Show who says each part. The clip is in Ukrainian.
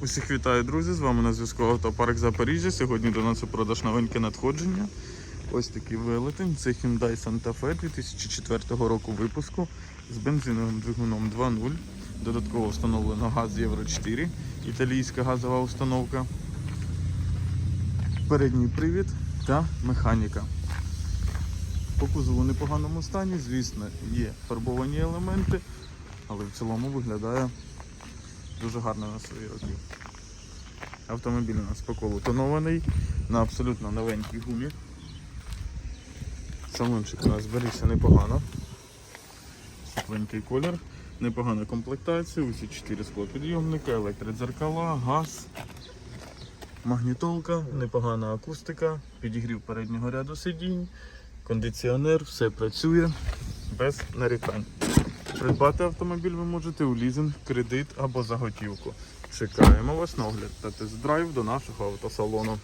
Speaker 1: Усіх вітаю, друзі! З вами на зв'язку Автопарк Запоріжжя. Сьогодні до нас у продаж новеньке надходження. Ось такий велетень. Це Hyundai Santa Fe 2004 року випуску з бензиновим двигуном 2.0. Додатково встановлено газ Євро 4, італійська газова установка. Передній привід та механіка. По кузову непоганому стані, звісно, є фарбовані елементи, але в цілому виглядає дуже гарно на свої роки. Автомобіль у нас по колу тонований на абсолютно новенькій гумі. Салончик у нас зберігся непогано. Світленький колір, непогана комплектація, усі 4 склопідйомники, електродзеркала, газ, магнітолка, непогана акустика, підігрів переднього ряду сидінь, кондиціонер, все працює без нарікань. Придбати автомобіль ви можете у лізинг, кредит або за готівку. Чекаємо вас на огляд та тест-драйв до нашого автосалону.